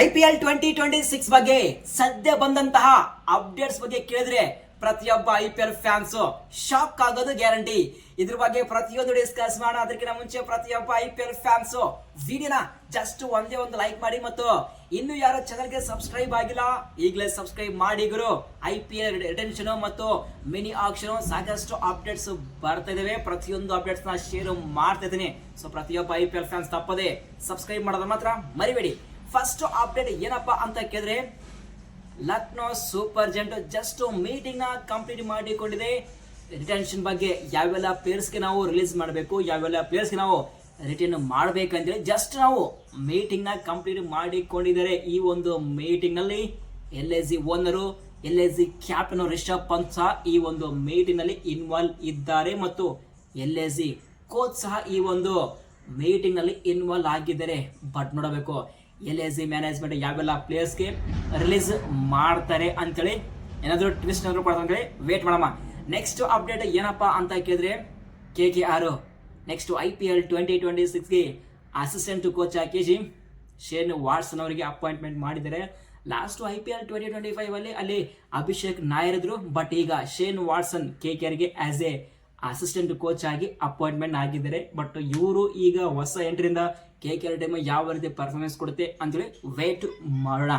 I P L twenty twenty six ಬಗ್ಗೆ ಸದ್ಯ ಬಂದಂತಹ ಅಪ್ಡೇಟ್ಸ್ ಬಗ್ಗೆ ಕೇಳಿದ್ರೆ ಪ್ರತಿಯೊಬ್ಬ I P L fans shock ಆಗೋದು ಗ್ಯಾರಂಟಿ ಇದ್ರ ಬಗ್ಗೆ ಪ್ರತಿಯೊಂದು ಡಿಸ್ಕಸ್ ಮಾಡೋಣ. ಅದಕ್ಕಿಂತ ಮುಂಚೆ ಪ್ರತಿಯೊಬ್ಬ ಐ ಪಿ ಎಲ್ ಫ್ಯಾನ್ಸ್ ವಿಡಿಯೋನ ಜಸ್ಟ್ ಒಂದೇ ಒಂದು ಲೈಕ್ ಮಾಡಿ ಮತ್ತು ಇನ್ನು ಯಾರು ಚಾನಲ್ಗೆ ಸಬ್ಸ್ಕ್ರೈಬ್ ಆಗಿಲ್ಲ, ಈಗಲೇ ಸಬ್ಸ್ಕ್ರೈಬ್ ಮಾಡಿ ಗುರು. ಐ ಪಿ ಎಲ್ ರಿಟೆನ್ಷನ್ ಮತ್ತು ಮಿನಿ ಆಕ್ಷನ್ ಸಾಕಷ್ಟು ಅಪ್ಡೇಟ್ಸ್ ಬರ್ತಾ ಇದಾವೆ. ಪ್ರತಿಯೊಂದು ಅಪ್ಡೇಟ್ಸ್ನ ಶೇರ್ ಮಾಡ್ತಾ ಇದ್ದೀನಿ. ಸೊ ಪ್ರತಿಯೊಬ್ಬ ಐ ಪಿ ಎಲ್ ಫ್ಯಾನ್ಸ್ ತಪ್ಪದೆ ಸಬ್ಸ್ಕ್ರೈಬ್ ಮಾಡೋದು ಮಾತ್ರ ಮರಿಬೇಡಿ. ಫಸ್ಟ್ ಅಪ್ಡೇಟ್ ಏನಪ್ಪ ಅಂತ ಕೇಳಿದ್ರೆ, ಲಕ್ನೋ ಸೂಪರ್ ಜೆಂಟ್ ಜಸ್ಟ್ ಮೀಟಿಂಗ್ನ ಕಂಪ್ಲೀಟ್ ಮಾಡಿಕೊಂಡಿದೆ. ರಿಟೆನ್ಷನ್ ಬಗ್ಗೆ ಯಾವೆಲ್ಲ ಪ್ಲೇಯರ್ಸ್ಗೆ ನಾವು ರಿಲೀಸ್ ಮಾಡಬೇಕು, ಯಾವೆಲ್ಲ ಪ್ಲೇಯರ್ಸ್ಗೆ ನಾವು ರಿಟರ್ನ್ ಮಾಡಬೇಕಂದ್ರೆ ಜಸ್ಟ್ ನಾವು ಮೀಟಿಂಗ್ನ ಕಂಪ್ಲೀಟ್ ಮಾಡಿಕೊಂಡಿದ್ದಾರೆ. ಈ ಒಂದು ಮೀಟಿಂಗ್ನಲ್ಲಿ L A G owner L A G captain Rishabh Pant ಸಹ ಈ ಒಂದು ಮೀಟಿಂಗ್ನಲ್ಲಿ ಇನ್ವಾಲ್ವ್ ಇದ್ದಾರೆ ಮತ್ತು ಎಲ್ ಎ ಜಿ ಕೋಚ್ ಸಹ ಈ ಒಂದು ಮೀಟಿಂಗ್ನಲ್ಲಿ ಇನ್ವಾಲ್ವ್ ಆಗಿದ್ದಾರೆ. ಬಟ್ ನೋಡಬೇಕು ಎಲ್ ಎಸ್ ಜಿ ಮ್ಯಾನೇಜ್ಮೆಂಟ್ ಯಾವೆಲ್ಲ ಪ್ಲೇಯರ್ಸ್ಗೆ ರಿಲೀಸ್ ಮಾಡ್ತಾರೆ ಅಂತೇಳಿ ಏನಾದರೂ ಟ್ವಿಸ್ಟ್ ಏನಾದರೂ ಕೊಡ್ತಾರೆ ವೇಟ್ ಮಾಡಮ್ಮ. ನೆಕ್ಸ್ಟ್ ಅಪ್ಡೇಟ್ ಏನಪ್ಪ ಅಂತ ಕೇಳಿದ್ರೆ K K R next I P L twenty twenty ಸಿಕ್ಸ್ಗೆ assistant coach ಹಾಕಿ ಶೇನ್ ವಾಟ್ಸನ್ ಅವರಿಗೆ ಅಪಾಯಿಂಟ್ಮೆಂಟ್ ಮಾಡಿದ್ದಾರೆ. Last I P L twenty twenty five ಅಲ್ಲಿ ಅಲ್ಲಿ ಅಭಿಷೇಕ್ ನಾಯರ್ ಇದ್ರು ಬಟ್ ಈಗ ಶೇನ್ ವಾಟ್ಸನ್ ಕೆ ಕೆ ಆರ್ಗೆ ಆಸ್ ಎ ಅಸಿಸ್ಟೆಂಟ್ ಕೋಚ್ ಆಗಿ ಅಪಾಯಿಂಟ್ಮೆಂಟ್ ಆಗಿದ್ದಾರೆ. ಬಟ್ ಇವರು ಈಗ ಹೊಸ ಎಂಟ್ರಿಂದ ಕೆ ಕೆ ಆರ್ ಟೈಮ್ ಯಾವ ರೀತಿ ಪರ್ಫಾರ್ಮೆನ್ಸ್ ಕೊಡುತ್ತೆ ಅಂತೇಳಿ ವೇಟ್ ಮಾಡೋಣ.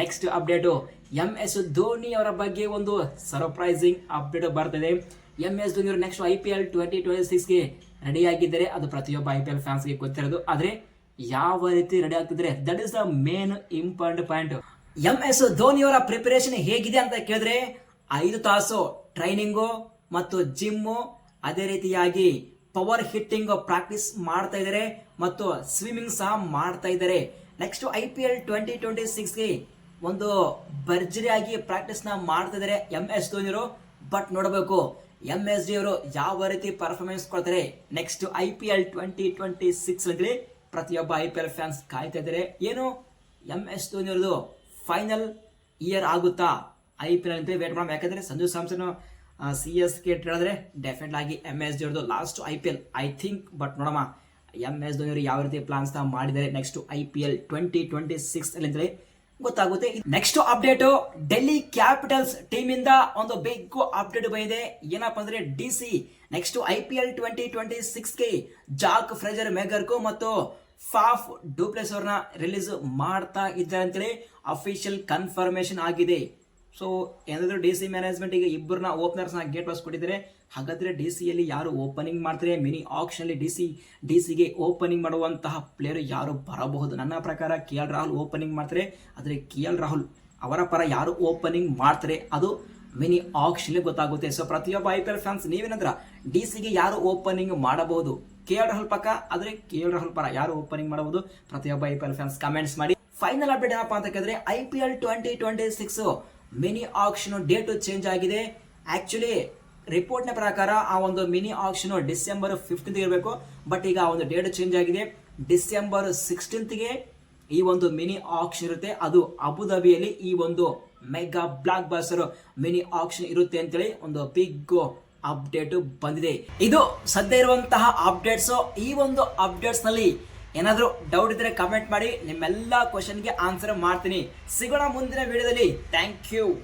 Next update M S Dhoni ಅವರ ಬಗ್ಗೆ ಒಂದು ಸರ್ಪ್ರೈಸಿಂಗ್ ಅಪ್ಡೇಟ್ ಬರ್ತದೆ. ಎಂ ಎಸ್ ಧೋನಿ ಅವರು next I P L twenty twenty ಸಿಕ್ಸ್ಗೆ ready ಆಗಿದ್ದಾರೆ. ಅದು ಪ್ರತಿಯೊಬ್ಬ ಐ ಪಿ ಎಲ್ ಫ್ಯಾನ್ಸ್ಗೆ ಗೊತ್ತಿರೋದು. ಆದರೆ ಯಾವ ರೀತಿ ರೆಡಿ ಆಗ್ತಿದ್ರೆ that is the main important point M S Dhoni ಅವರ ಪ್ರಿಪರೇಷನ್ ಹೇಗಿದೆ ಅಂತ ಕೇಳಿದ್ರೆ ಐದು ತಾಸು ಟ್ರೈನಿಂಗು ಮತ್ತು ಜಿಮ್ಮು ಅದೇ ರೀತಿಯಾಗಿ ಪವರ್ ಹಿಟ್ಟಿಂಗ್ ಪ್ರಾಕ್ಟೀಸ್ ಮಾಡ್ತಾ ಇದ್ದಾರೆ ಮತ್ತು ಸ್ವಿಮ್ಮಿಂಗ್ ಸಹ ಮಾಡ್ತಾ ಇದ್ದಾರೆ next I P L twenty twenty ಸಿಕ್ಸ್ಗೆ ಒಂದು ಭರ್ಜರಿಯಾಗಿ ಪ್ರಾಕ್ಟೀಸ್ನ ಮಾಡ್ತಾ ಇದ್ದಾರೆ ಎಂ ಎಸ್ ಧೋನಿರು ಬಟ್ ನೋಡಬೇಕು ಎಂ ಎಸ್ ಡಿ ಅವರು ಯಾವ ರೀತಿ ಪರ್ಫಾರ್ಮೆನ್ಸ್ ಕೊಡ್ತಾರೆ. Next I P L twenty twenty six ಅಲ್ಲಿ ಪ್ರತಿಯೊಬ್ಬ ಐ ಪಿ ಎಲ್ ಫ್ಯಾನ್ಸ್ ಕಾಯ್ತಾ ಇದ್ದಾರೆ ಏನು? ಎಂ ಎಸ್ ಧೋನಿ ಅವ್ರದ್ದು ಫೈನಲ್ ಇಯರ್ ಆಗುತ್ತಾ? ಐ ಪಿ ಎಲ್ ಅಂತ ವೇಟ್ ಮಾಡೋಣ. ಯಾಕಂದ್ರೆ Sanju Samson C S K ಹೇಳಿದ್ರೆ ಡೆಫಿನೆಟ್ ಆಗಿ M S Dhoni last I P L I think but ನೋಡಮ್ಮ ಎಂ ಎಸ್ ಧೋನಿ ಅವರು ಯಾವ ರೀತಿ ಪ್ಲಾನ್ಸ್ ಮಾಡಿದ್ದಾರೆ next I P L twenty twenty six ಅಲ್ಲಿ ಅಂತೇಳಿ ಗೊತ್ತಾಗುತ್ತೆ. Next update Delhi capitals team ಇಂದ ಒಂದು ಬಿಗ್ ಅಪ್ಡೇಟ್ ಬಂದಿದೆ. ಏನಪ್ಪಾ ಅಂದ್ರೆ D C next I P L twenty twenty ಸಿಕ್ಸ್ಗೆ Jake Fraser McGurk ಮತ್ತು ಫಾಫ್ ಡೂಪ್ಲೆಸ್ ಅವ್ರನ್ನ ರಿಲೀಸ್ ಮಾಡ್ತಾ ಇದ್ದಾರೆ ಅಂತೇಳಿ ಅಫಿಷಿಯಲ್ ಕನ್ಫರ್ಮೇಶನ್ ಆಗಿದೆ. ಸೊ ಏನಾದರೂ ಡಿ ಸಿ ಮ್ಯಾನೇಜ್ಮೆಂಟ್ ಈಗ ಇಬ್ಬರನ್ನ ಓಪನರ್ಸ್ನ ಗೇಟ್ ಪಾಸ್ ಕೊಟ್ಟಿದ್ದಾರೆ ಹಾಗಾದ್ರೆ ಡಿ ಸಿಯಲ್ಲಿ ಯಾರು ಓಪನಿಂಗ್ ಮಾಡ್ತಾರೆ? ಮಿನಿ ಆಕ್ಷನಲ್ಲಿ ಡಿ ಸಿ ಡಿ ಸಿಗೆ ಓಪನಿಂಗ್ ಮಾಡುವಂತಹ ಪ್ಲೇಯರ್ ಯಾರು ಬರಬಹುದು? ನನ್ನ ಪ್ರಕಾರ ಕೆ ಎಲ್ ರಾಹುಲ್ ಓಪನಿಂಗ್ ಮಾಡ್ತಾರೆ. ಆದರೆ ಕೆ ಎಲ್ ರಾಹುಲ್ ಅವರ ಪರ ಯಾರು ಓಪನಿಂಗ್ ಮಾಡ್ತಾರೆ? ಅದು ಮಿನಿ ಆಕ್ಷನ್ ಗೊತ್ತಾಗುತ್ತೆ. ಸೊ ಪ್ರತಿಯೊಬ್ಬ ಐ ಪಿ ಎಲ್ ಫ್ಯಾನ್ಸ್ ನೀವೇನಂದ್ರ ಡಿ ಸಿಗೆ ಯಾರು ಓಪನಿಂಗ್ ಮಾಡಬಹುದು? ಕೆ ಎಲ್ ರಾಹುಲ್ ಪಕ್ಕ, ಆದರೆ ಕೆ ಎಲ್ ರಾಹುಲ್ ಪರ ಯಾರು ಓಪನಿಂಗ್ ಮಾಡಬಹುದು? ಪ್ರತಿಯೊಬ್ಬ I P L fans comments ಮಾಡಿ. ಫೈನಲ್ ಅಪ್ಡೇಟ್ ಏನಪ್ಪಾ ಅಂತ ಕೇಳಿದ್ರೆ I P L twenty twenty six mini auction date change ಆಗಿದೆ. ಆಕ್ಚುಲಿ ರಿಪೋರ್ಟ್ನ ಪ್ರಕಾರ ಆ ಒಂದು ಮಿನಿ ಆಕ್ಷನ್ ಡಿಸೆಂಬರ್ ಫಿಫ್ಟೀನ್ತ್ ಇರಬೇಕು. ಬಟ್ ಈಗ ಆ ಒಂದು ಡೇಟ್ ಚೇಂಜ್ ಆಗಿದೆ. ಡಿಸೆಂಬರ್ ಸಿಕ್ಸ್ಟೀನ್ತ್ಗೆ ಈ ಒಂದು ಮಿನಿ ಆಕ್ಷನ್ ಇರುತ್ತೆ. ಅದು ಅಬುಧಾಬಿಯಲ್ಲಿ ಈ ಒಂದು mega blockbuster mini auction ಇರುತ್ತೆ ಅಂತೇಳಿ ಒಂದು ಬಿಗ್ ಅಪ್ಡೇಟ್ ಬಂದಿದೆ. ಇದು ಸದ್ಯ ಇರುವಂತಹ ಅಪ್ಡೇಟ್ಸ್ ಈ ಒಂದು ಅಪ್ಡೇಟ್ಸ್ನಲ್ಲಿ ಏನಾದರೂ ಡೌಟ್ ಇದ್ರೆ ಕಮೆಂಟ್ ಮಾಡಿ ನಿಮ್ಮೆಲ್ಲ ಕ್ವಶನ್ಗೆ ಆನ್ಸರ್ ಮಾಡ್ತೀನಿ. ಸಿಗೋಣ ಮುಂದಿನ ವಿಡಿಯೋದಲ್ಲಿ ಥ್ಯಾಂಕ್ ಯು